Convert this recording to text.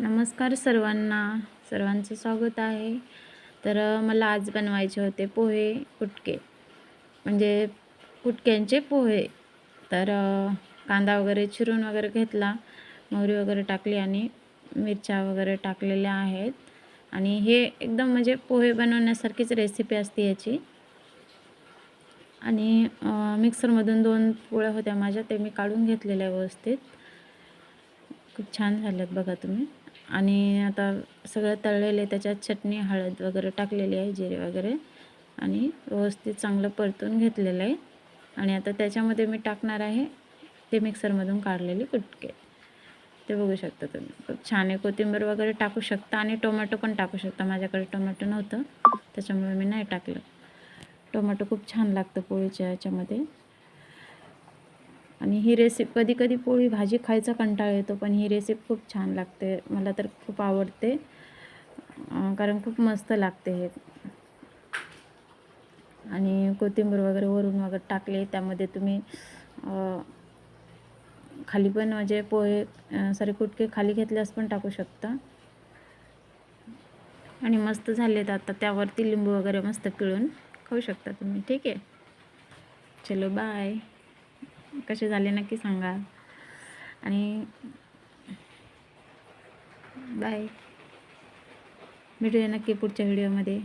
नमस्कार सर्वांना. सर्वांचं स्वागत आहे. तर मला आज बनवायचे होते पोहे कुटके म्हणजे कुटक्यांचे पोहे. तर कांदा वगैरे चिरून वगैरे घेतला. मोहरी वगैरे टाकली आणि मिरच्या वगैरे टाकलेल्या आहेत. आणि हे एकदम म्हणजे पोहे बनवण्यासारखीच रेसिपी असते याची. आणि मिक्सरमधून दोन पोळ्या होत्या माझ्या. ते मी काढून घेतलेल्या व्यवस्थित. खूप छान झाल्यात बघा तुम्ही. आणि आता सगळं तळलेले त्याच्यात चटणी हळद वगैरे टाकलेली आहे जिरे वगैरे. आणि व्यवस्थित चांगलं परतून घेतलेलं आहे. आणि आता त्याच्यामध्ये मी टाकणार आहे ते मिक्सरमधून काढलेले कुटके. ते बघू शकता तुम्ही. खूप छान आहे. कोथिंबीर वगैरे टाकू शकता आणि टोमॅटो पण टाकू शकता. माझ्याकडे टोमॅटो नव्हतं त्याच्यामुळे मी नाही टाकलं. टोमॅटो खूप छान लागतं पोळीच्या याच्यामध्ये. आणि ही रेसिपी कधी कधी पोळी भाजी खायचा कंटाळा येतो पण ही रेसिपी खूप छान लागते. मला तर खूप आवडते. कारण खूप मस्त लागते हे. आणि कोथिंबीर वगैरे वरून वगैरे टाकले त्यामध्ये तुम्ही खाली पण म्हणजे पोहे सारे कुटके खाली घेतल्यास पण टाकू शकता. आणि मस्त झालेत आता त्यावरती लिंबू वगैरे मस्त पिळून खाऊ शकता तुम्ही. ठीक आहे. चलो बाय कसे झाले नक्की सांगा. आणि बाय भेटूया नक्की पुढच्या व्हिडिओमध्ये